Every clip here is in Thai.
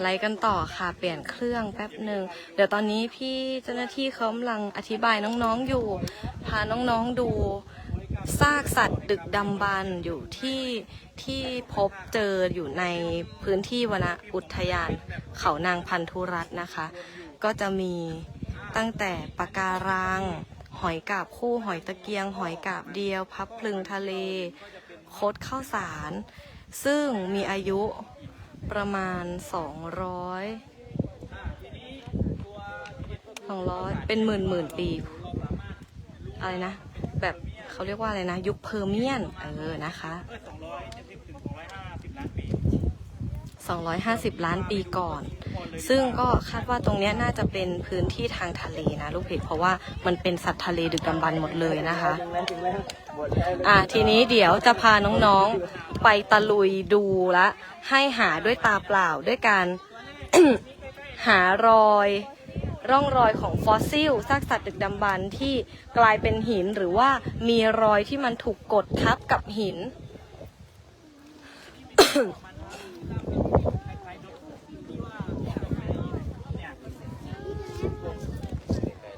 ไล่กันต่อค่ะ เปลี่ยนเครื่องแป๊บหนึ่ง เดี๋ยวตอนนี้พี่เจ้าหน้าที่เขากำลังอธิบายน้องๆอยู่ พาน้องๆดูซากสัตว์ดึกดำบรรพ์อยู่ที่ที่พบเจออยู่ในพื้นที่วนอุทยาน เขานางพันธุรัตน์นะคะ ก็จะมีตั้งแต่ปะการัง หอยกาบคู่หอยตะเกียง หอยกาบเดียว พับพลึงทะเล โคดข้าวสาร ซึ่งมีอายุ ประมาณ 200 200 เป็นหมื่นหมื่นปี อะไรนะ แบบเขาเรียกว่าอะไรนะ ยุคเพอร์เมียน เออ นะคะ250 ล้านปีก่อน ซึ่งก็คาดว่าตรงนี้น่าจะเป็นพื้นที่ทางทะเลนะลูกเพจเพราะว่ามันเป็นสัตว์ทะเลดึกดำบรรพ์หมดเลยนะคะ อะทีนี้เดี๋ยวจะพาน้องๆ ไปตะลุยดูและ ให้หาด้วยตาเปล่าด้วยการ หารอยร่องรอยของฟอสซิลซากสัตว์ดึกดำบรรพ์ที่กลายเป็นหินหรือว่ามีรอยที่มันถูกกดทับกับหิน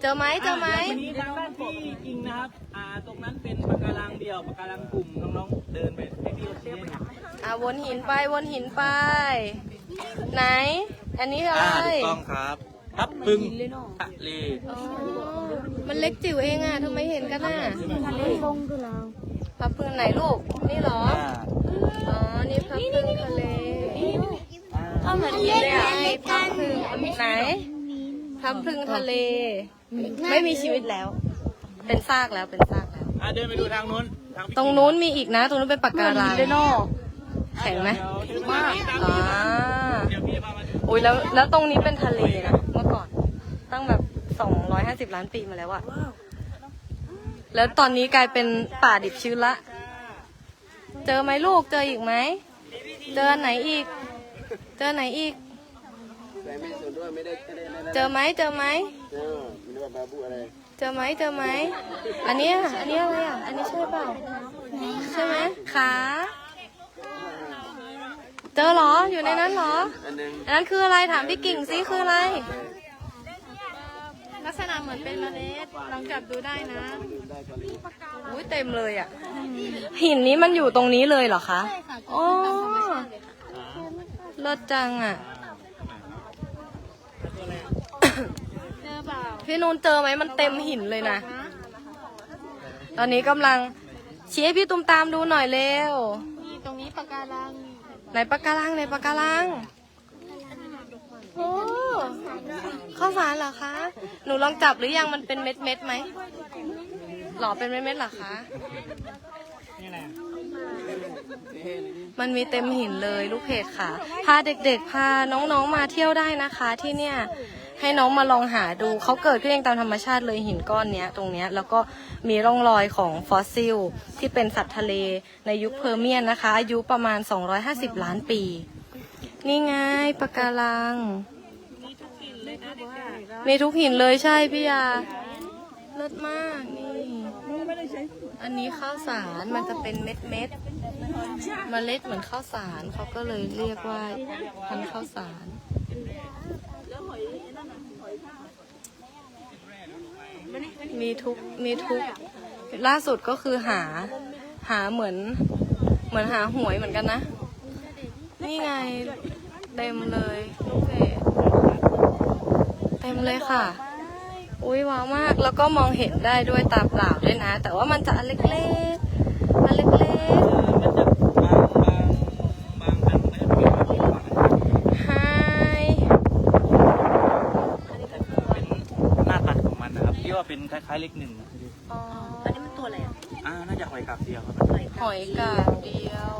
เจอไหมเจอไหม วันนี้ทางด้านที่จริงนะครับ อ่า ตรงนั้นเป็นปะการังเดียวปะการังกลุ่มน้องๆ เดินไปให้พี่เขาชี้ให้หน่อยอะวนหินไปวนหินไป ไหน อันนี้อะไรอ่าถูกต้องครับทับพึ่งทะเลอ๋อมันเล็กจิ๋วเองอะทำไมเห็นกันน่ะพับพึ่งไหนลูก นี่เหรอ อ่าอ๋อ นี่พับพึ่งทะเลก็เหมือนหินเลยอะพับพึ่งไหนพับพึ่งทะเล ไม่มีชีวิตแล้ว เป็นซากแล้วเป็นซากแล้ว อ่าเดินไปดูทางนู้นทางพี่ตรงนู้นมีอีกนะ ตรงนู้นเป็นปากการังแข็งไหมเดี๋ยวมากอ่าเดี๋ยวพี่พามาดูอุ้ยแล้วแล้วตรงนี้เป็นทะเลนะเมื่อก่อน ตั้งแบบสองร้อยห้าสิบล้านปีมาแล้วอะแล้วตอนนี้กลายเป็นป่าดิบชื้นละ เจอไหมลูกเจออีกไหม เจออันไหนอีก เจออันไหนอีก เจอไหมเจอไหม เจอไหมเจอไหม อันเนี้ยอันเนี้ยอะไรอะ อันนี้ใช่เปล่า ใช่ไหมขาเจอเหรอ อยู่ในนั้นเหรออันนั้นคืออะไร ถามพี่กิ่งซิคืออะไร ลักษณะเหมือนเป็นเมล็ดลองจับดูได้นะอุ้ยเต็มเลยอะ หินนี้มันอยู่ตรงนี้เลยเหรอคะโอ้เลิศจังอะ พี่นูนเจอไหมมันเต็มหินเลยนะ ตอนนี้กำลังชี้ให้พี่ตุ้มตามดูหน่อยเร็ว นี่ตรงนี้ปะการังไหนปะการังไหนปะการังโอ้ข้าวสารเหรอคะ หนูลองจับหรือยังมันเป็นเม็ดเม็ดๆไหมหรอเป็นเม็ดเม็ดๆเหรอคะ นี่แหละมันมีเต็มหินเลยลูกเพจค่ะ พาเด็กๆ พาน้องๆมาเที่ยวได้นะคะ ที่เนี่ย ให้น้องมาลองหาดูเขาเกิดขึ้นเองตามธรรมชาติเลยหินก้อนเนี้ยตรงเนี้ยแล้วก็มีร่องรอยของฟอสซิล ที่เป็นสัตว์ทะเลในยุคเพอร์เมียนนะคะ อายุประมาณ 250 ล้านปี นี่ไงปะการัง มีทุกหินเลยใช่พี่ยาเลิศมากนี่อันนี้ข้าวสารมันจะเป็นเม็ดเม็ดๆเมล็ดเหมือนข้าวสารเขาก็เลยเรียกว่าพันข้าวสาร มีทุกมีทุกล่าสุดก็คือหาหาเหมือน เหมือนหาหวยเหมือนกันนะ นี่ไงเต็มเลยลูกเพจเต็มเลยค่ะ อุ้ยว้าวมากแล้วก็มองเห็นได้ด้วยตาเปล่าด้วยนะ แต่ว่ามันจะอันเล็กๆอันเล็กมันจะบางบางบางอันมันจะมีความหวาน ๆ ไฮ เป็นหน้าตัดของมันนะ ครับที่ว่าเป็นคล้ายๆเลขหนึ่งอ๋ออันนี้มันตัวอะไรอะ อ่าน่าจะหอยกาบเดียวครับ หอยกาบเดียว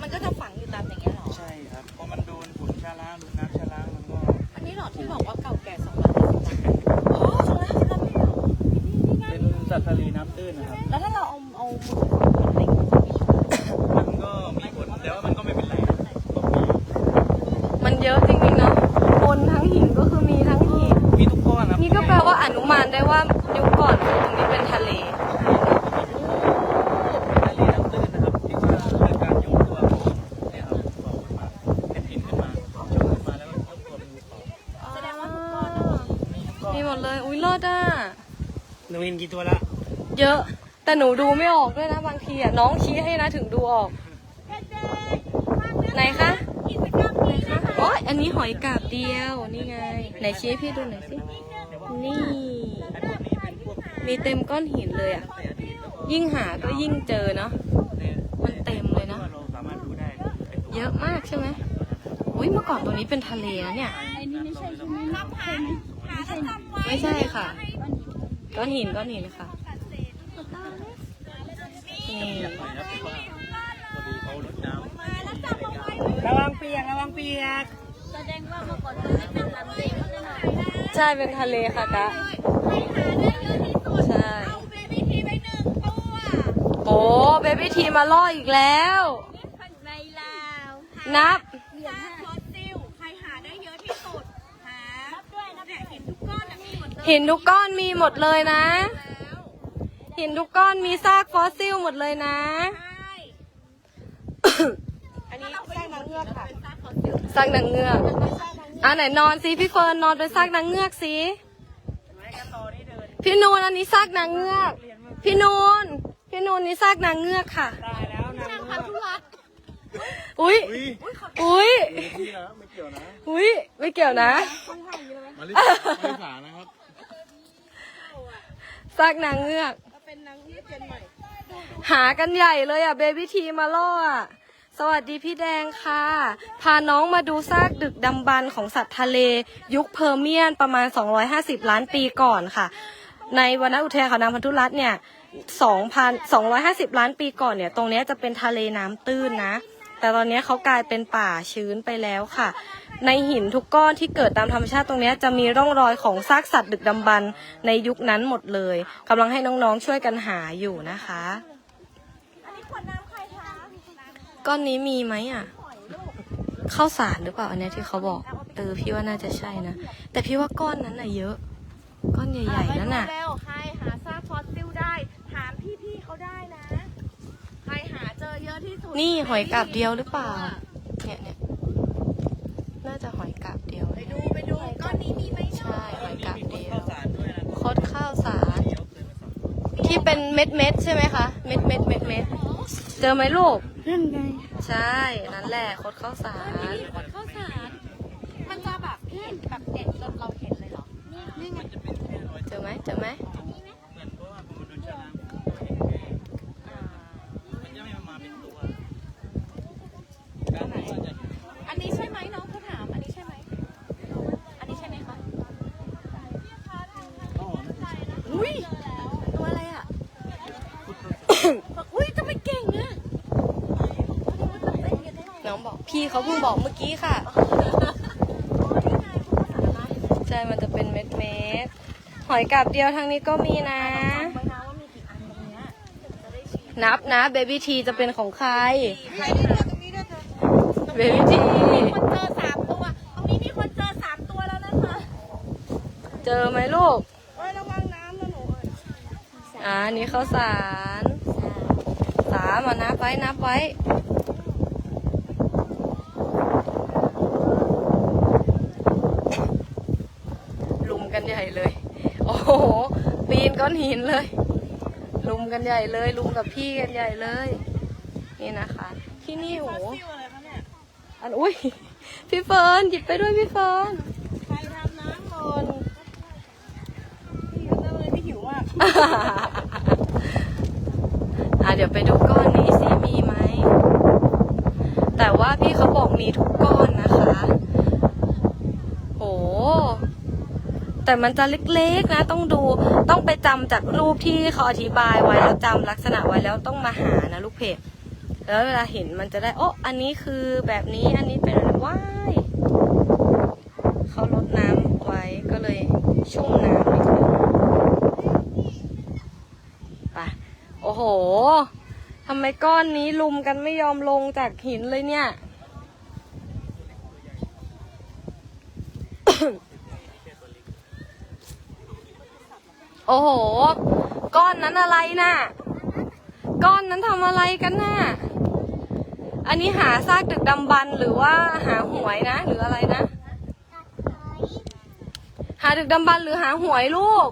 มันก็จะฝังอยู่ตามอย่างเงี้ยเหรอ ใช่ครับเพราะมันโดนฝุ่นชาล้างโดนน้ำชาล้างมันก็ อันนี้เหรอที่บอกว่าเก่าแก่สองร้อยห้าสิบล้านอ๋อสองร้อยห้าสิบล้านปีเหรอ เป็นสัตว์ทะเลน้ำตื้นนะครับ แล้วถ้าเราเอาเอามือมันไปมันจะมีผล มันก็มีผลแต่ว่ามันก็ไม่เป็นไรก็มี มันเยอะจริงๆเนาะบนทั้งหินก็คือมีทั้งหิน มีทุกก้อนครับ นี่ก็แปลว่าอนุมานได้ว่ายุคก่อนตรงนี้เป็นทะเล ทะเลน้ำตื้นนะครับที่ว่าเกิดการยกตัวของเนี่ยครับบอกมา ห็นกี่ตัวแล้ว เยอะ แต่หนูดูไม่ออกด้วยนะบางทีอะน้องชี้ให้นะถึงดูออก ไหนคะโอ้ยอันนี้หอยกาบเดียวนี่ไง ไหนชี้ให้พี่ดูหน่อยสิ นี่ มีเต็มก้อนหินเลยอะ ยิ่งหาก็ยิ่งเจอเนาะ มันเต็มเลยนะเราสามารถดูได้ไอ้ตัวเยอะมากใช่ไหมอุ้ยเมื่อก่อนตรงนี้เป็นทะเลนะเนี่ย ไม่ใช่ค่ะ ก้อนหินก้อนหินค่ะ นี่เขาลดน้ระวังเปียกระวังเปียกใช่เป็นทะเลค่ะกะ ใช่ โอ้เบบี้ทีมาล่ออีกแล้ว ในลาวนับ ซากฟอสซิลใครหาได้เยอะที่สุดหานับด้วยนับเนี่ยเห็นทุกก้อนอะมีหมดเลยหินทุกก้อนมีหมดเลยนะแล้ว หินทุกก้อนมีซากฟอสซิลหมดเลยนะใช่อันนี้สร้างนางเงือกค่ะซากนางเงือกอะไหนนอนสิพี่เฟิร์นนอนเป็นซากนางเงือกสิพี่นูนอันนี้ซากนางเงือก พี่นูนพี่นูนนี่ซากนางเงือกค่ะ ตายแล้วนางเงือกอุ้ยำอุ้ยอุ้ยที่นะไม่เกี่ยวนะอุ้ยไม่เกี่ยวนะมาลิมาลิสานะครับซากนางเงือก หากันใหญ่เลยอะเบบี้ทีมาล่ออะสวัสดีพี่แดงค่ะ พาน้องมาดูซากดึกดำบรรพ์ของสัตว์ทะเล ยุคเพอร์เมียนประมาณ 250 ล้านปีก่อนค่ะ ในวนอุทยานเขานางพันธุรัตน์เนี่ย2,250 ล้านปีก่อนเนี่ย ตรงนี้จะเป็นทะเลน้ำตื้นนะ แต่ตอนนี้เขากลายเป็นป่าชื้นไปแล้วค่ะ ในหินทุกก้อนที่เกิดตามธรรมชาติตรงเนี้ยจะมีร่องรอยของซากสัตว์ดึกดำบรรพ์ในยุคนั้นหมดเลยกำลังให้น้องๆช่วยกันหาอยู่นะคะก้อนนี้มีไหมอะข้าวสารหรือเปล่าอันเนี้ยที่เขาบอกเออพี่ว่าน่าจะใช่นะ แต่พี่ว่าก้อนนั้นน่ะเยอะ ก้อนใหญ่ๆนั่นน่ะเร็วใครหาซากฟอสซิลได้ถามพี่ๆเขาได้นะ ใครหาเจอเยอะที่สุดนี่หอยกาบเดียวหรือเปล่า เนี่ยเนี่ยน่าจะหอยกาบเดียว ไปดูไปดูก้อนนี้มีไหมใช่หอยกาบเดียวข้าวสารด้วยนะคดข้าวสารที่เป็นเม็ดเม็ดๆใช่ไหมคะเม็ดเม็ดเม็ดเม็ดเจอไหมลูกนั่นไงใช่นั่นแหละคดข้าวสารข้าวสารมันจะแบบพี่แบบเด็ดจนเราเห็นเลยเหรอ นี่ไง เจอไหมเจอไหม เหมือนเพราะว่าผมมาดูฉลามมันจะไม่มาเป็นตัวการที่ว่าจะ อันนี้ใช่ไหมน้องเขาถาม อันนี้ใช่ไหม อันนี้ใช่ไหมคะ อ๋อ อุ้ยตัวอะไรอะ อุ้ยทำไมเก่งอะ น้อง บอกพี่เขาเพิ่งบอกเมื่อกี้ค่ะ ใช่ มันจะเป็นเม็ดเม็ดๆหอยกาบเดียวทางนี้ก็มีนะ นับนะเบบี้ทีจะเป็นของใคร ใครได้เจอตรงนี้ด้วยเธอเบบี้ทีมีคนเจอสามตัว ตรงนี้มีคนเจอสามตัวแล้วนะคะเจอไหมลูกเฮ้ยระวังน้ำนะหนูอ่าอันนี้ข้าวสารสามอะนับไว้นับไว้ กันใหญ่เลย โอ้โห ปีนก้อนหินเลย ลุมกันใหญ่เลย ลุมกับพี่กันใหญ่เลย นี่นะคะ ที่นี่โหซิ่วอะไรคะเนี่ยอันอุ้ย พี่เฟิร์นหยิบไปด้วยพี่เฟิร์นใครทำน้ำหล่นพี่ก็เลยไม่หิวมากอะเดี๋ยวไปดูก้อนนี้สิมีไหม แต่ว่าพี่เขาบอกมีทุกก้อนนะคะ โห แต่มันจะเล็กๆนะต้องดูต้องไปจำจากรูปที่เขาอธิบายไว้แล้วจำลักษณะไว้แล้วต้องมาหานะลูกเพจแล้วเวลาเห็นมันจะได้โอ้อันนี้คือแบบนี้อันนี้เป็นอะไรว้ายเขาลดน้ำไว้ก็เลยชุ่มน้ำนิดนึงไปโอ้โหทำไมก้อนนี้ลุมกันไม่ยอมลงจากหินเลยเนี่ย โอ้โห ก้อนนั้นอะไรน่ะ ก้อนนั้นทำอะไรกันน่ะ อันนี้หาซากดึกดำบรรพ์หรือว่าหาหวยนะ หรืออะไรนะ หาดึกดำบรรพ์หรือหาหวยลูก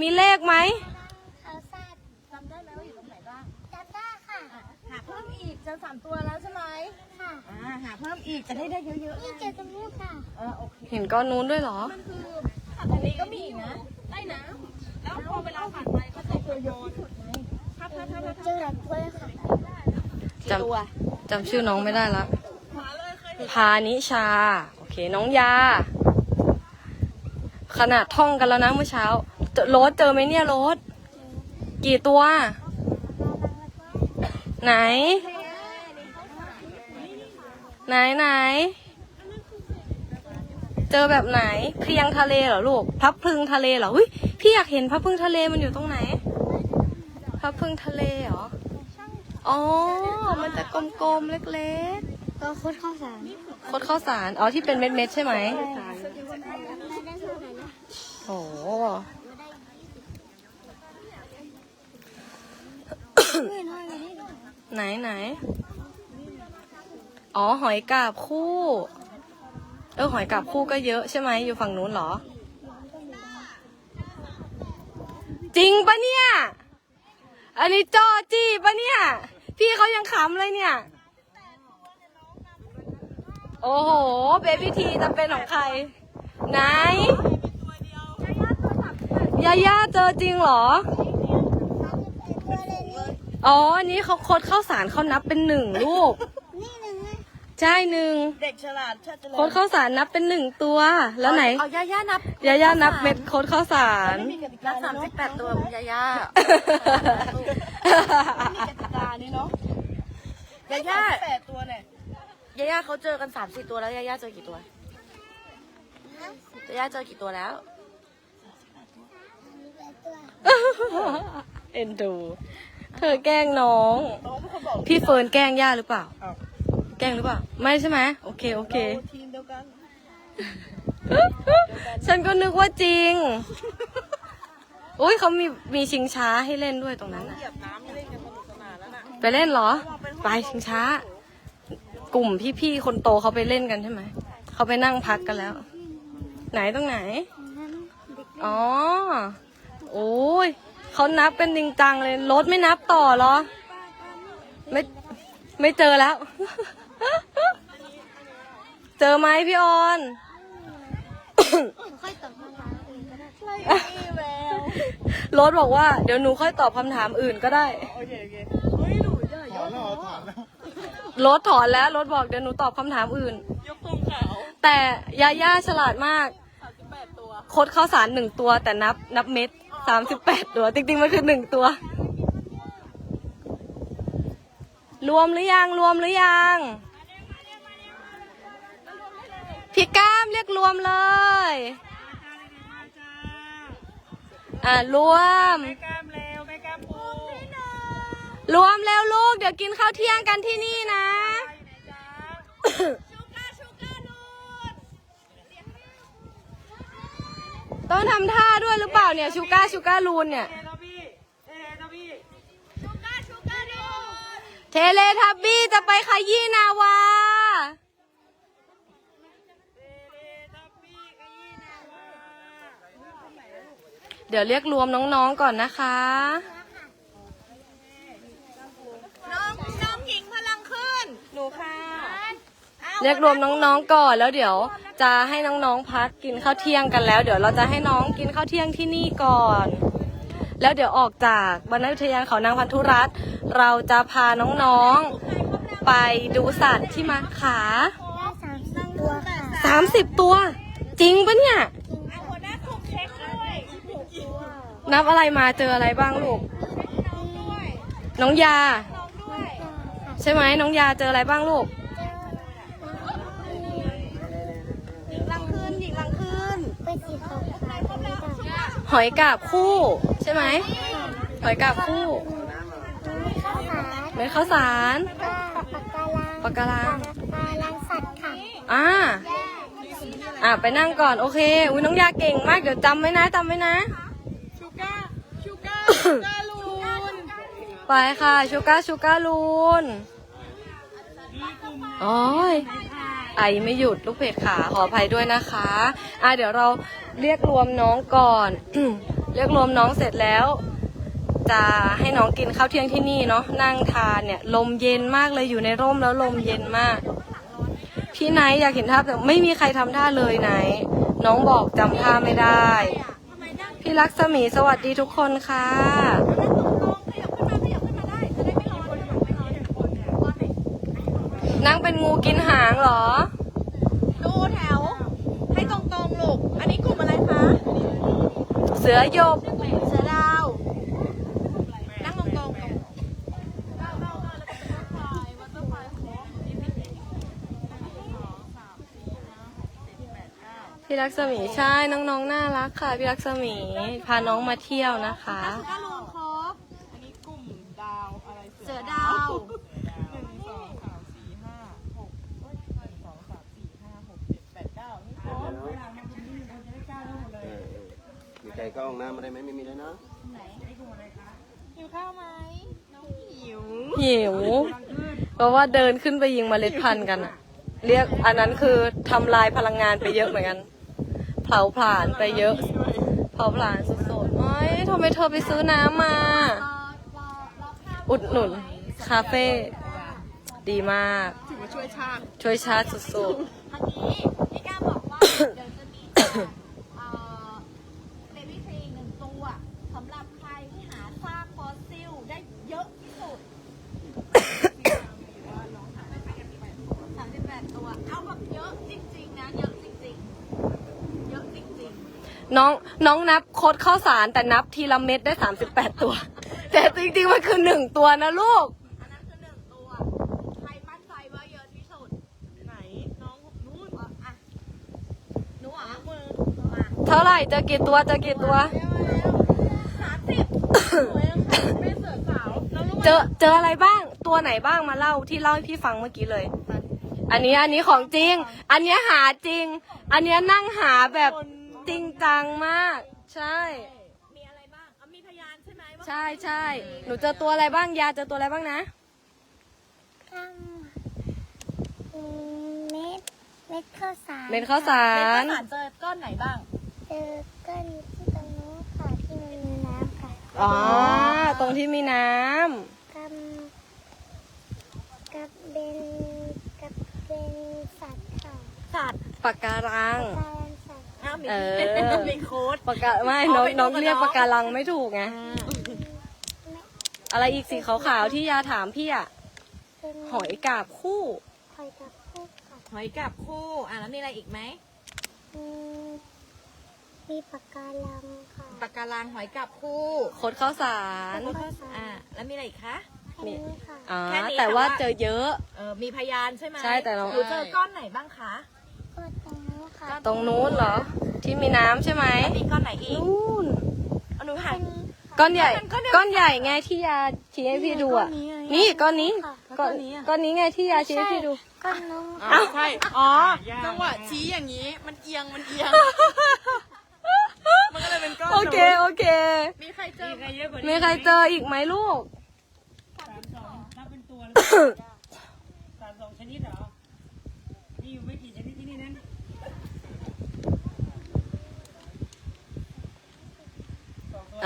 มีเลขไหมเขาซาดจำได้ไหมว่าอยู่ตรงไหนบ้างจำได้ค่ะหาเพิ่มอีกเจอสามตัวแล้วใช่ไหมค่ะอ่าหาเพิ่มอีกจะได้ได้เยอะๆนี่เจอตรงนี้ค่ะ เออโอเค เห็นก้อนนู้นด้วยเหรอตรงนี้ก็มีอีกนะ ได้นะแล้วพอเวลาผ่านไปก็จะตัวโยนครับครับครับเจอหลายตัวเลยค่ะจำจำชื่อน้องไม่ได้ละพานิชา โอเค น้องยา ขนาดท่องกันแล้วนะเมื่อเช้าเจอโรถเจอไหมเนี่ยโรถกี่ตัว ไหน ไหนไหน เจอแบบไหนเพลียงทะเลเหรอลูกพลับพลึงทะเลเหรออุ้ยพี่อยากเห็นพลับพลึงทะเลมันอยู่ตรงไหนพลับพลึงทะเลเหรออ๋อ มันจะกลมๆเล็กก็โคตรข้าวสารๆโคตรข้าวสารอ๋อที่เป็นเม็ดๆใช่ไหมโอ้โหไหนไหน อ๋อ หอยกาบคู่ เออหอยกาบคู่ก็เยอะใช่ไหมอยู่ฝั่งนู้นเหรอ จริงปะเนี่ย อันนี้จอจี้ปะเนี่ย พี่เขายังขำเลยเนี่ย โอ้โหเบบี้ทีจะเป็นของใคร ไหนยาย่าเจอจริงเหรอ อ๋อ อันนี้เขาโคดข้าวสารเขานับเป็นหนึ่งลูก ใช่หนึ่งเด็กฉลาดชาติเจริโคดข้าวสารนับเป็นหนึ่งตัว แล้วไหนเอาย่าย่านับยาย่านับเม็ดโคดข้าวสารนับสามสิบแปดตัวของย่าย่ากติกานี่เนาะยาย่าแปดตัวเนี่ยยาย่าเขาเจอกันสามสี่ตัวแล้วยาย่าเจอกี่ตัวยาย่าเจอกี่ตัวแล้ว เอ็นดู เธอแกล้งน้องพี่เฟิร์นแกล้งย่าหรือเปล่า แกล้งหรือเปล่า ไม่ใช่ไหมโอเคโอเคทีมเดียวกันฉันก็นึกว่าจริง อุ้ยเขามีมีชิงช้าให้เล่นด้วยตรงนั้นน่ะเหยียบน้ำเล่นกันสนุกสนานแล้วน่ะไปเล่นเหรอ ไปชิงช้า กลุ่มพี่ๆคนโตเขาไปเล่นกันใช่ไหม เขาไปนั่งพักกันแล้ว ไหนตรงไหน อ๋อ โอ้ยเขานับเป็นจริงจังเลย รถไม่นับต่อเหรอ ไม่ ไม่เจอแล้ว เจอไหมพี่ออน ค่อยตอบคำถามอื่นก็ได้รถบอกว่า เดี๋ยวหนูค่อยตอบคำถามอื่นก็ได้โอเคโอเคเฮ้ยหนูย่าถอนแล้วเหรอถอนแล้วรถถอนแล้วรถบอกเดี๋ยวหนูตอบคำถามอื่น ยกตรงขาวแต่ยาย่าฉลาดมาก สามสิบแปดตัวโคดข้าวสารหนึ่งตัวแต่นับนับเม็ดสามสิบแปดตัว จริงๆมันคือหนึ่งตัว รวมหรือยังรวมหรือยังพี่ก้ามเรียกรวมเลยอ่ารวมรวไม่กล้ามปูรวมแล้วลูก เดี๋ยวกินข้าวเที่ยงกันที่นี่นะ ต้องทำท่าด้วยหรือเปล่าเนี่ยชูก้าชูก้าลูนเนี่ย เทเลพี่เทเลพี่ เทเลทับบี้จะไปขยี้นาวา เดี๋ยวเรียกรวมน้องๆก่อนนะคะ น้องน้องหญิงพลังขึ้นหนูค่ะเรียกรวมน้องๆก่อนแล้วเดี๋ยวจะให้น้องๆพักกินข้าวเที่ยงกันแล้ว เดี๋ยวเราจะให้น้องกินข้าวเที่ยงที่นี่ก่อน แล้วเดี๋ยวออกจากบรรณอุทยานเขานางพันธุรัตน์เราจะพาน้องๆ ไปดูสัตว์ที่มาขาได้สามสิบตัวค่ะสามสิบตัว จริงปะเนี่ยหัวหน้าคุกเช็คด้วยนับอะไรมาเจออะไรบ้างลูก น้องยา ใช่ไหมน้องยาเจออะไรบ้างลูกลังคืนหญิงลังคืนเป็นสีขาวขาวตรงนี้ค่ะหอยกาบคู่ ใช่ไหมหอยกาบคู่ข้าวสารเม็ดข้าวสารก็ปากกาลังปะการังปากกาลังสัตว์ค่ะอ่าอ่าไปนั่งก่อนโอเคอุ้ยน้องยาเก่งมากเดี๋ยวจำไว้นะจำไว้นะ ชูก้าชูก้าชูก้าลูนไปค่ะชูก้าชูก้าลูนโอ้ยไอไม่หยุดลูกเพจขาขออภัยด้วยนะคะ อะเดี๋ยวเราเรียกรวมน้องก่อน เรียกรวมน้องเสร็จแล้ว จะให้น้องกินข้าวเที่ยงที่นี่เนาะนั่งทานเนี่ย ลมเย็นมากเลยอยู่ในร่มแล้วลมเย็นมาก พี่ไนท์อยากเห็นท่าแต่ไม่มีใครทำท่าเลยไนท์น้องบอกจำท่าไม่ได้ พี่ลักษมีสวัสดีทุกคนค่ะนั่งเป็นงูกินหางเหรอ ดูแถว ให้ตรงๆลูก อันนี้กลุ่มอะไรคะ เสือหยบเสือดาว นั่งตรงๆตรงพี่ลักษมีใช่น้องๆน่ารักค่ะ พี่ลักษมีพาน้องมาเที่ยวนะคะ ๆถ้ารวมครบ อันนี้กลุ่มดาวอะไร เสือดาว หนึ่งสองสามสี่ห้าหกหนึ่งสองสามสี่ห้าหกเจ็ดแปดเก้านี่ครบเวลามาตรงนี้เราจะได้เก้าทั้งหมดเลย มีใครก็ห้องน้ำมาได้ไหมไม่มีเลยนะหิวข้าวไหมน้องหิวหิวเพราะว่าเดินขึ้นไปยิงเมล็ดพันธุ์กันอะเรียกอันนั้นคือทำลายพลังงานไปเยอะเหมือนกันเผาผลาญไปเยอะ เผาผลาญสุดๆเอ้ยทำไมเธอไปซื้อน้ำมา อุดหนุน คาเฟ่ดีมาก ถือว่าช่วยชาติช่วยชาติสุดเมื่อกี้พี่ก้าบอกว่า เดี๋ยวจะมีแจกเอ่อเบบี้ฟรีหนึ่งตัวสำหรับใครที่หาซากฟอสซิลได้เยอะที่สุดสามสิบแปดตัว เอาแบบเยอะจริงๆนะ เยอะจริงๆ เยอะจริง ๆ น้องน้องนับโคดข้าวสารแต่นับทีละเม็ดได้ 38 ตัว แต่จริงๆ มันคือหนึ่งตัวนะลูกๆอันนั้นคือหนึ่งตัว ใครมั่นใจว่าเยอะที่สุด ไหน น้องนู้นอะอะหนูเหรอมือมาเท่าไหร่เจอกี่ตัวเจอกี่ตัว สามสิบไม่เสือสาวแล้วลูกเจอเจออะไรบ้าง ตัวไหนบ้างมาเล่าที่เล่าให้พี่ฟังเมื่อกี้เลย อันนี้อันนี้ของจริง อันเนี้ยหาจริง อันเนี้ยนั่งหาแบบจริง จังมาก ใช่ มีอะไรบ้างเอามีพยานใช่ไหมว่าใช่ใช่หนูเจอตัวอะไรบ้างยาเจอตัวอะไรบ้างนะข้างเม็ดเม็ดข้าวสารเม็ดข้าวสาเป็นร ข้าวสารเจอก้อนไหนบ้าง เจอก้อนที่ตรงนู้นค่ะที่มันมีน้ำค่ะอ๋อ ตรงที่มีน้ำกับกับเป็นกับเป็นสัตว์ค่ะสัตว์ปากการัง การสัตว์ อ้าวมีเออ มีโค้ด ปากกาไม่อ๋น้อองไปดูน้องกับเรียกน้องปากการังไม่ถูกไงอะไรอีกสีขาวๆที่ยาถามพี่อะเป็นหอยกาบคู่ หอยกับคู่ค่ะหอยกับคู่ อะแล้วมีอะไรอีกไหมมีมีปากการังค่ะปากการังหอยกับคู่คดข้าวสารแล้วก็สาอ่าแล้วมีอะไรอีกคะ แค่นี้ค่ะอ๋อแค่นี้แต่ว่าแต่ว่า เจอเยอะ เออมีพยานใช่ไหมใช่แต่เรา หนูเจอก้อนไหนบ้างคะก็ ตรงนู้นค่ะตรงนู้นเหรอ ที่มีน้ำใช่ไหมแล้วมีก้อนไหนอีกนู่นเอาหนูหาก้อนใหญ่ก้อนเดียวก้อนใหญ่ไงที่ยาชี้ให้พี่ดูอะ นี่ก้อนนี้ ก้อนก้อนนี้ไงที่ยาชี้ให้พี่ดู ก้อนนู้นอ้าวใช่ อ๋อ จังหวะชี้อย่างนี้ มันเอียง มันเอียง มันก็เลยเป็นก้อน โอเค โอเค มีใครเจอ มีใครเยอะกว่านี้มีใครเจออีกไหมลูกสามสองนับเป็นตัวหรือเปล่าสามสองชนิดเหรอ มีอยู่ไม่กี่ชนิดที่นี่นั้น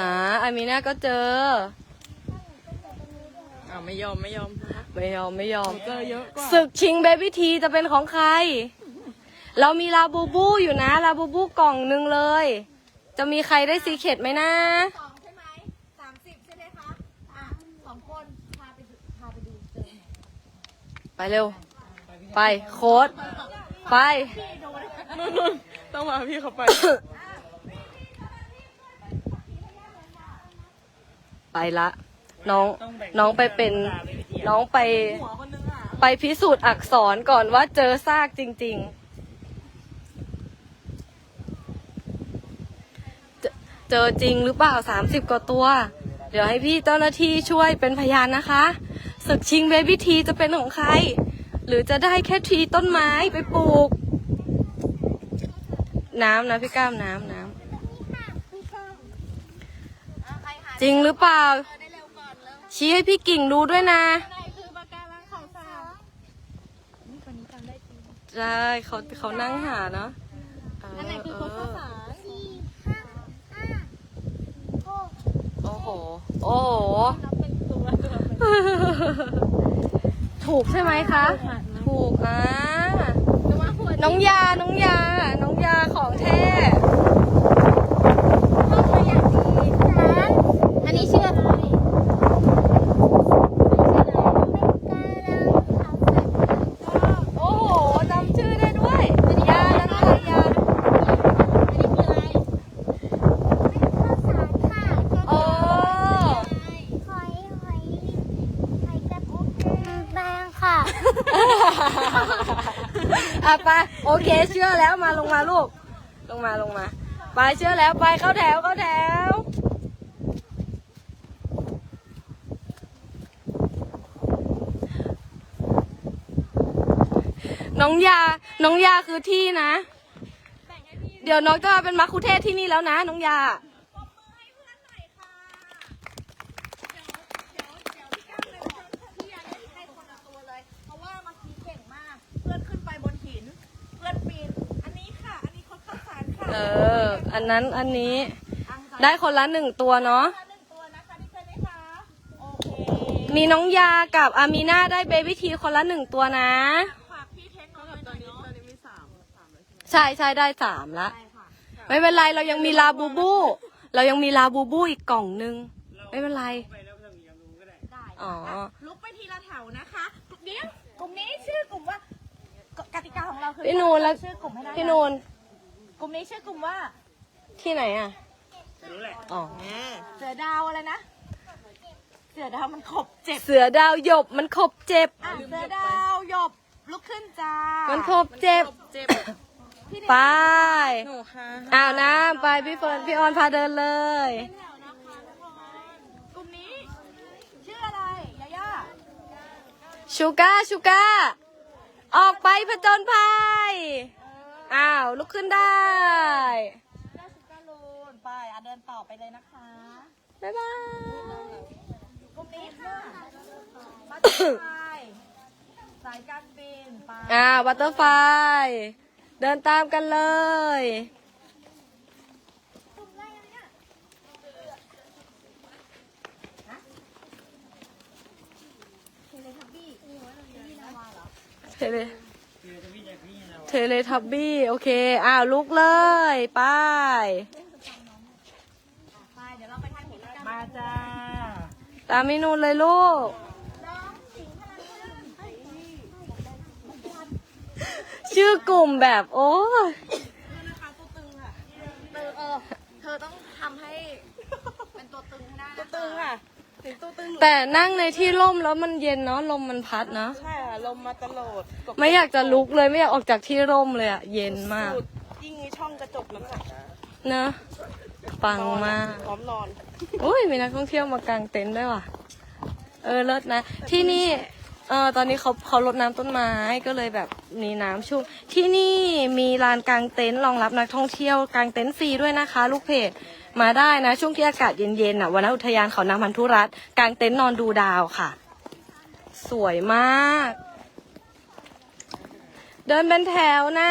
อ่าอามีนาก็เจออ้าวไม่ยอมไม่ยอมไม่ยอมไม่ยอม เจอเยอะกว่าศึกชิงเบบี้ทีจะเป็นของใคร เรามีลาบูบูอยู่นะ ลาบูบูกล่องหนึ่งเลย จะมีใครได้ซีเคดไหมนะ สองใช่ไหมสามสิบใช่ไหมคะ อะสองคนพาไปดูพาไปดูเจอไปเร็ว ไปโค้ดไป นู่นนู่นต้องมาพี่เขาไป ไปละ น้องน้องไปเป็นน้องไปหัวคนนึงอะไปพิสูจน์อักษรก่อนว่าเจอซากจริง ๆ เจอเจอจริงหรือเปล่าสามสิบกว่าตัว เดี๋ยวให้พี่เจ้าหน้าที่ช่วยเป็นพยานนะคะศึกชิงเบบี้ทีจะเป็นของใคร หรือจะได้แค่ทีต้นไม้ไปปลูก น้ำนะพี่ก้ามน้ำน้ำ จริงหรือเปล่า ชี้ให้พี่กิ่งดูด้วยนะใช่เขาเขานั่งหาเนาะอันไหนคือคนข้าวสารสี่ห้าห้าโอ้โห ถูกใช่ไหมคะ ถูกอะน้องยา น้องยา น้องยาของแท้ อันนี้ชื่ออะไรโอ้โหจำชื่อได้ด้วยยาแล้วอะไรยาโอ้ค่ะอะไปโอเคเชื่อแล้วมาลงมาลูก ลงมาลงมา ไปเชื่อแล้วไปเข้าแถวเข้าแถว น้องยา น้องยาคือที่นะ เดี๋ยวน้องจะมาเป็นมัคคุเทศก์ที่นี่แล้วนะ น้องยาเพราะว่าเมื่อกี้เก่งมากเพื่อนขึ้นไปบนหินเพื่อนปีนอันนี้ค่ะอันนี้คนข้าวสารค่ะเออ อันนั้นอันนี้ ได้คนละหนึ่งตัวเนาะ มีน้องยากับอามีนาได้เบบี้ทีคนละหนึ่งตัวนะ ฝากพี่เทนน้องหน่อยเนาะ ใช่ใช่ได้สามละ ไม่เป็นไรเรายังมีลาบูบู เรายังมีลาบูบูอีกกล่องนึง ไม่เป็นไร อ๋อ ลุกไปทีละแถวนะคะเดี๋ยวกลุ่มนี้ชื่อกลุ่มว่ากติกาของเราคือพี่นูนแล้วชื่อกลุ่มให้ได้พี่นูนกลุ่มนี้ชื่อกลุ่มว่า ที่ไหนอะอ๋อเสือดาวอะไรนะ เสือดาวมันขบเจ็บ เสือดาวหยบมันขบเจ็บอะเสือดาวหยบลุกขึ้นจ้า มันขบเจ็บ ไป หนูค่ะอ้าวน้ำไปพี่เฟิร์นพี่ออนพาเดินเลยกลุ่มนี้ ชื่ออะไรยาย่าชูก้าชูก้า ออกไปผจญภัย อ้าว ลุกขึ้นได้ได้สุกาลูนไปอะเดินต่อไปเลยนะคะบ๊ายบาย กลุ่มนี้ค่ะมาจากไทยสายการบินไป อ่าวัตเตอร์ไฟ เดินตามกันเลย เทเลเทเลทับบี้ โอเค อ้าวลุกเลย ไปไปเดี๋ยวเราไปทานหินกันมาจ้า ตามเมนูเลยลูก ชื่อกลุ่มแบบโอ้ยนะคะตัวตึงค่ะตึงเออ เธอต้องทำให้เป็นตัวตึงให้ได้ตัวตึงค่ะถึงตัวตึงแต่นั่งในที่ร่มแล้วมันเย็นเนาะลมมันพัดเนาะใช่ค่ะลมมาตลอดกบไม่อยากจะลุกเลยไม่อยากออกจากที่ร่มเลยอะเย็นมากสุดยิ่งมีช่องกระจกน้ำหนักนะเนอะปังมากพร้อมนอน อุ้ยมีนักท่องเที่ยวมากางเต็นท์ด้วยว่ะ เออเลิศนะ ที่นี่ เออตอนนี้เขาเขาลดน้ำต้นไม้ก็เลยแบบมีน้ำชุ่มที่นี่มีลานกางเต็นท์รองรับนักท่องเที่ยวกางเต็นท์ฟรีด้วยนะคะ ลูกเพจมาได้นะ ช่วงที่อากาศเย็นๆน่ะวันอุทยานเขานางพันธุรัตน์กางเต็นท์นอนดูดาวค่ะ สวยมาก เดินเป็นแถวนะ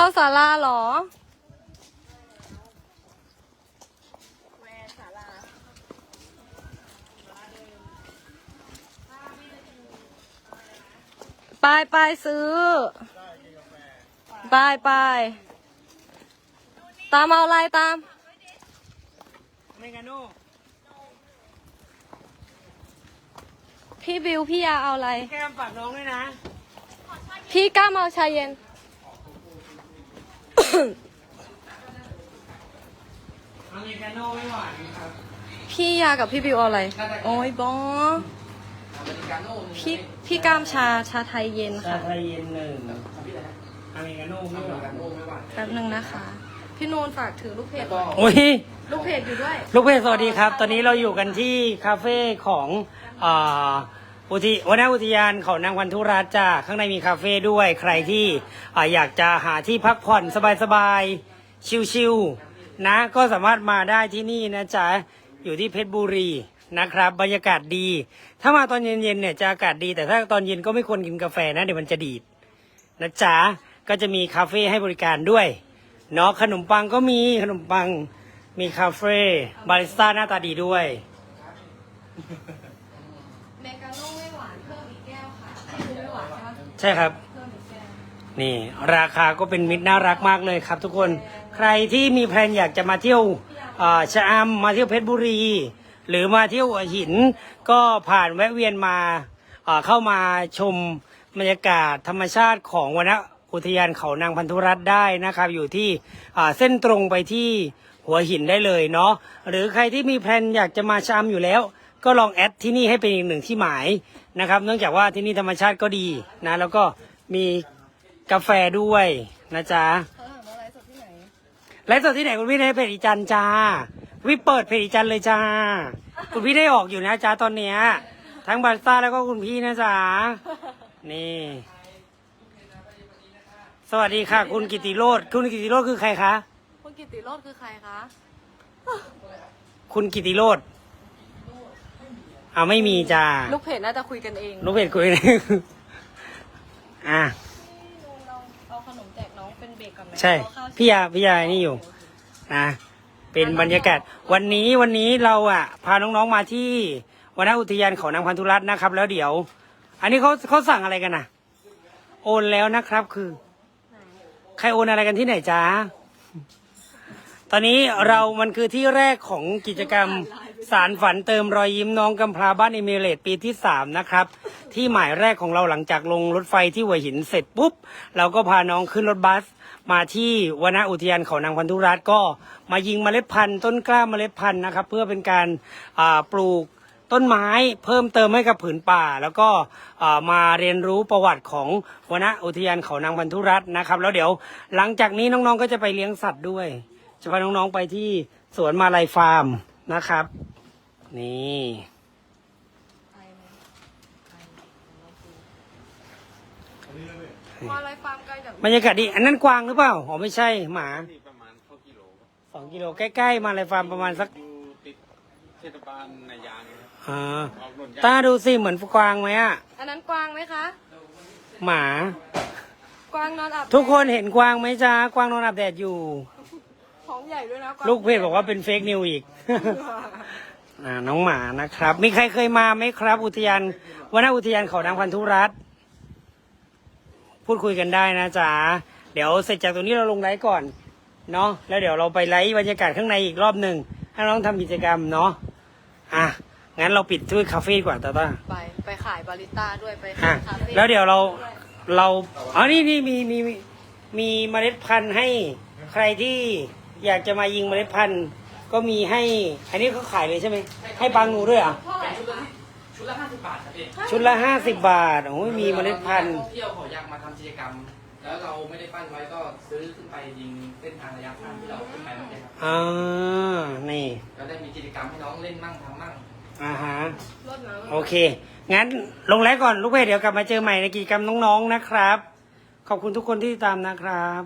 เข้าศาลาเหรอไปไปซื้อ ไปไปตามเอาอะไรตามเมกาโน่พี่บิวพี่ยาเอาอะไร แก้มฝากน้องด้วยนะ พี่กล้ามเอาชาเย็น อเมริกาโน่ไม่หวานครับ พี่ยากับพี่บิวเอาอะไร โอ้ยบอพี่พี่กล้ามชาชาไทยเย็นชาค่ะไทยเย็นหนึ่งอเมริกาโน่ไม่หวานแป๊บหนึ่งนะคะ พี่นูนฝากถือลูกเพจโอ้ย ลูกเพจอยู่ด้วย ลูกเพจสวัสดีครับ ตอนนี้เราอยู่กันที่คาเฟ่ของอ่า อุทยวนาอุทยานเขานางพันธุรัตจ้าข้างในมีคาเฟ่ด้วยใครที่อ่าอยากจะหาที่พักผ่อนสบายๆ ชิลๆ นะ ก็สามารถมาได้ที่นี่นะจ๊ะ อยู่ที่เพชรบุรีนะครับ บรรยากาศดี ถ้ามาตอนเย็นๆเนี่ยจะอากาศดี แต่ถ้าตอนเย็นก็ไม่ควรกินกาแฟนะเดี๋ยวมันจะดีดนะจ๊ะ ก็จะมีคาเฟ่ให้บริการด้วย เนาะขนมปังก็มีขนมปังมีคาเฟ่บาริสต้าหน้าตาดีด้วย เมกาโน่ไม่หวานเพิ่มอีกแก้วค่ะที่ไม่หวาน ใช่ครับ นี่ราคาก็เป็นมิตรน่ารักมากเลยครับ ทุกคนใครที่มีแพลนอยากจะมาเที่ยวชะอำมาเที่ยวเพชรบุรี หรือมาเที่ยวหัวหิน ก็ผ่านแวะเวียนมาเข้ามาชมบรรยากาศธรรมชาติของวนอุทยานเขานางพันธุรัตน์ได้นะครับ อยู่ที่เส้นตรงไปที่หัวหินได้เลยเนาะหรือใครที่มีแพลนอยากจะมาชะอำอยู่แล้ว ก็ลองแอดที่นี่ให้เป็นอีกหนึ่งที่หมาย นะครับ เนื่องจากว่าที่นี่ธรรมชาติก็ดีนะ แล้วก็มีกาแฟด้วยนะจ๊ะเขาถามว่าไลฟ์สดที่ไหนไลฟ์สดที่ไหนคุณพี่ในเพจอีจันจ้าวิเปิดเพจอีจันเลยจ้า คุณพี่ได้ออกอยู่นะจ้าตอนเนี้ยทั้งบาริสต้าแล้วก็คุณพี่นะจ๊ะนี่ สวัสดีค่ะ คุณกิติโรธคุณกิติโรธคือใครคะ คุณกิติโรธคือใครคะ คุณกิติโร ธอ่าไม่มีจ้าลูกเพจน่าจะคุยกันเองลูกเพจคุยอะเราเอาขนมแจกน้องเป็นเบรกก่อนไหมใช่เอาข้าวพี่ยาพี่ยานี่อยู่นะเป็นบรรยากาศ วันนี้วันนี้เราอะ พาน้องๆมาที่วนอุทยานเขานางพันธุรัตน์นะครับ แล้วเดี๋ยว อันนี้เขาเขาสั่งอะไรกันนะโอนแล้วนะครับคือ ใครโอนอะไรกันที่ไหนจ้าตอนนี้เรามันคือที่แรกของกิจกรรม สารฝันเติมรอยยิ้มน้องกำพร้าบ้านเอเมเรตปีที่สามนะครับ ที่หมายแรกของเราหลังจากลงรถไฟที่หัวหินเสร็จปุ๊บ เราก็พาน้องขึ้นรถบัส มาที่วนอุทยานเขานางพันธุรัตน์ก็มายิงเมล็ดพันธุ์ต้นกล้าเมล็ดพันธุ์นะครับ เพื่อเป็นการปลูกต้นไม้เพิ่มเติมให้กับผืนป่า แล้วก็มาเรียนรู้ประวัติของวนอุทยานเขานางพันธุรัตน์นะครับ แล้วเดี๋ยวหลังจากนี้น้องๆก็จะไปเลี้ยงสัตว์ด้วยจะพาน้องๆไปที่สวนมาลายฟาร์ม นะครับ นี่มาอะไรฟาร์มไกลจากบรรยากาศดี อันนั้นกวางหรือเปล่าอ๋อไม่ใช่หมาสองกิโลใกล้ๆ มาลายฟาร์มประมาณสักอยู่ติดเทศบาลนายางนะครับอ่าออกหล่นยางตาดูสิเหมือนกวางไหมอะอันนั้นกวางไหมคะ หมา กวางนอนอาบทุกคนเห็นกวางไหมจ๊ะกวางนอนอาบแดดอยู่ ท้องใหญ่ด้วยนะวางลูกเพจบอกว่าเป็นเฟกนิวอีก อ่าน้องหมานะครับ มีใครเคยมาไหมครับ อุทยานวนอุทยานเขานางพันธุรัตน์พูดคุยกันได้นะจ๊ะเดี๋ยวเสร็จจากตรงนี้เราลงไลฟ์ก่อนเนาะแล้วเดี๋ยวเราไปไลฟ์บรรยากาศข้างในอีกรอบหนึ่งให้น้องทำกิจกรรมเนาะอะงั้นเราปิดด้วยคาเฟ่ก่อนตาตาไปไปขายบาริสต้าด้วยไปอะขายคาเฟ่แล้วเดี๋ยวเราเราอ๋อนี่นี่มีมีมีมีเมล็ดพันธุ์ให้ใครที่ อยากจะมายิงเมล็ดพันธุ์ก็มีให้ อันนี้เขาขายเลยใช่ไหม ให้บางหนูด้วยเหรอะชุดละห้าสิบบาทครับพี่ชุดละห้าสิบบาท โอ้ยมีเมล็ดพันธุ์ ท่องเที่ยวเขาอยากมาทำกิจกรรม แล้วเราไม่ได้ปั้นไว้ก็ซื้อขึ้นไปยิงเส้นทางระยะสั้นที่เราขึ้นไปเมื่อกี้ครับอ่า นี่ ก็ได้มีกิจกรรมให้น้องเล่นมั่งทำมั่ง อ่าฮะ รถน้ำ โอเค งั้นลงแล้วก่อน ลูกเพจเดี๋ยวกลับมาเจอใหม่ในกิจกรรมน้องๆนะครับ ขอบคุณทุกคนที่ติดตามนะครับ